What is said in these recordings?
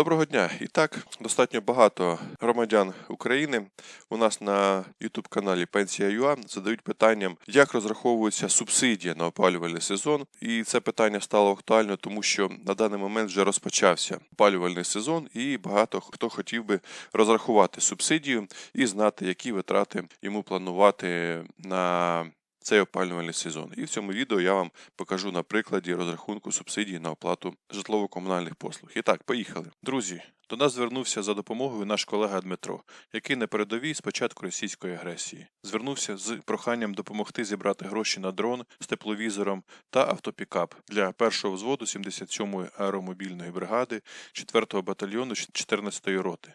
Доброго дня! І так, достатньо багато громадян України у нас на youtube каналі Пенсія.ua задають питанням, як розраховується субсидія на опалювальний сезон. І це питання стало актуально, тому що на даний момент вже розпочався опалювальний сезон, і багато хто хотів би розрахувати субсидію і знати, які витрати йому планувати на цей опалювальний сезон. І в цьому відео я вам покажу на прикладі розрахунку субсидій на оплату житлово-комунальних послуг. І так, поїхали. Друзі, до нас звернувся за допомогою наш колега Дмитро, який на передовій з початку російської агресії. Звернувся з проханням допомогти зібрати гроші на дрон з тепловізором та автопікап для першого взводу 77-ї аеромобільної бригади 4-го батальйону 14-ї роти.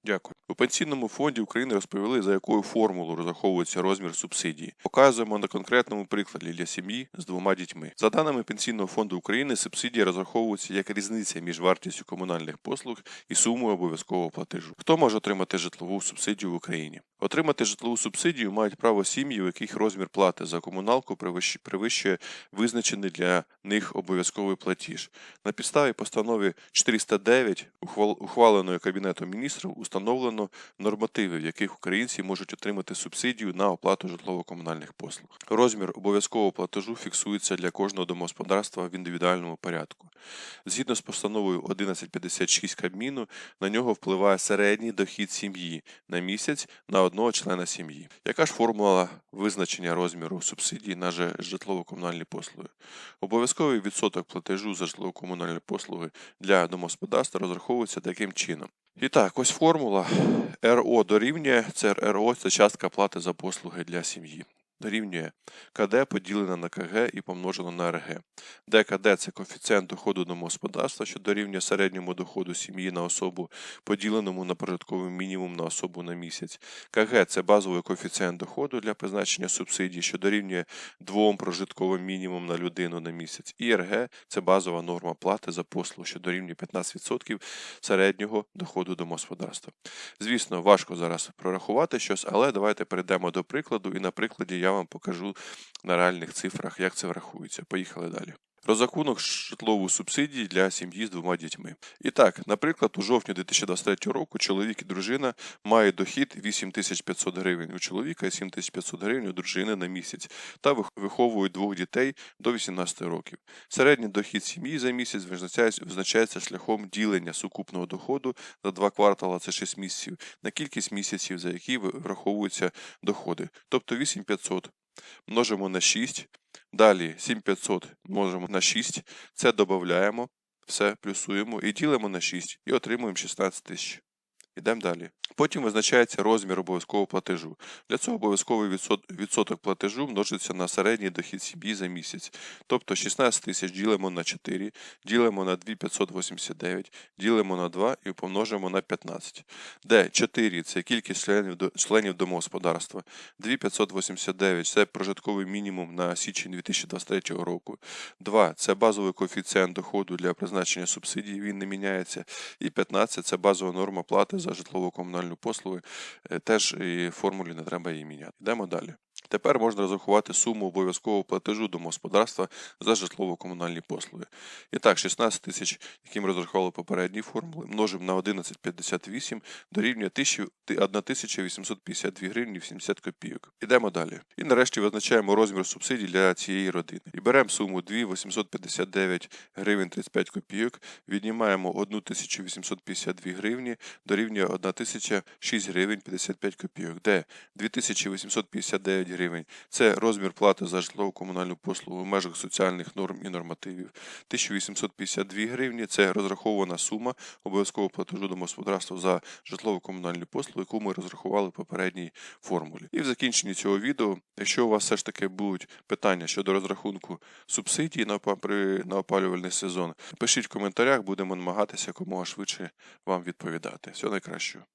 Дякую. У пенсійному фонді України розповіли, за якою формулою розраховується розмір субсидії. Показуємо на конкретному прикладі для сім'ї з двома дітьми. За даними Пенсійного фонду України, субсидія розраховується як різниця між вартістю комунальних послуг і сумою обов'язкового платежу. Хто може отримати житлову субсидію в Україні? Отримати житлову субсидію мають право сім'ї, у яких розмір плати за комуналку перевищ- перевищує визначений для них обов'язковий платіж. На підставі постанови 409, ухвал- ухваленої Кабінетом міністрів, установлено нормативи, в яких українці можуть отримати субсидію на оплату житлово-комунальних послуг. Розмір обов'язкового платежу фіксується для кожного домогосподарства в індивідуальному порядку. Згідно з постановою 1156 Кабміну, на нього впливає середній дохід сім'ї на місяць на одного члена сім'ї. Яка ж формула визначення розміру субсидій на житлово-комунальні послуги? Обов'язковий відсоток платежу за житлово-комунальні послуги для домогосподарства розраховується таким чином. І так, ось формула РО дорівнює, це РО це частка плати за послуги для сім'ї. Дорівнює КД поділене на КГ і помножено на РГ. де КД це коефіцієнт доходу домогосподарства, що дорівнює середньому доходу сім'ї на особу, поділеному на прожитковий мінімум на особу на місяць. КГ це базовий коефіцієнт доходу для призначення субсидій, що дорівнює двом прожитковим мінімум на людину на місяць. І РГ це базова норма плати за послугу, що дорівнює 15% середнього доходу домогосподарства. Звісно, важко зараз прорахувати щось, але давайте перейдемо до прикладу, і на прикладі я вам покажу на реальних цифрах, як це врахується. Поїхали далі. Розрахунок житлової субсидії для сім'ї з двома дітьми. І так, наприклад, у жовтні 2023 року чоловік і дружина мають дохід 8500 гривень у чоловіка і 7500 гривень у дружини на місяць та виховують двох дітей до 18 років. Середній дохід сім'ї за місяць визначається, шляхом ділення сукупного доходу за два квартала, це 6 місяців, на кількість місяців, за які враховуються доходи. Тобто 8500 множимо на 6, далі 7500 множимо на 6, це додаємо, все плюсуємо і ділимо на 6 і отримуємо 16 тисяч. Йдемо далі. Потім визначається розмір обов'язкового платежу. Для цього обов'язковий відсоток платежу множиться на середній дохід сім'ї за місяць. Тобто 16 тисяч ділимо на 4, ділимо на 2589, ділимо на 2 і помножимо на 15. Де 4 це кількість членів, членів домогосподарства, 2589 це прожитковий мінімум на січень 2023 року. 2 це базовий коефіцієнт доходу для призначення субсидій, він не міняється. І 15 це базова норма плати за житлово-комунальну послуги. Е, Теж і формулі не треба її міняти. Йдемо далі. Тепер можна розрахувати суму обов'язкового платежу домогосподарства за житлово-комунальні послуги. І так, 16 тисяч, які ми розрахували попередній формули, множимо на 11,58 дорівнює 1000 1852 гривні 70 копійок. Ідемо далі. І нарешті визначаємо розмір субсидій для цієї родини. І беремо суму 2 859 гривень 35 копійок, віднімаємо 1852 гривні, дорівнює 1006 гривень 55 копійок, де 2859 гривень це розмір плати за житлово-комунальну послугу в межах соціальних норм і нормативів. 1852 гривні це розрахована сума обов'язкового платежу домогосподарства за житлово-комунальні послуги, яку ми розрахували в попередній формулі. І в закінченні цього відео, якщо у вас все ж таки будуть питання щодо розрахунку субсидій на опалювальний сезон, пишіть в коментарях, будемо намагатися якомога швидше вам відповідати. Всього найкращого.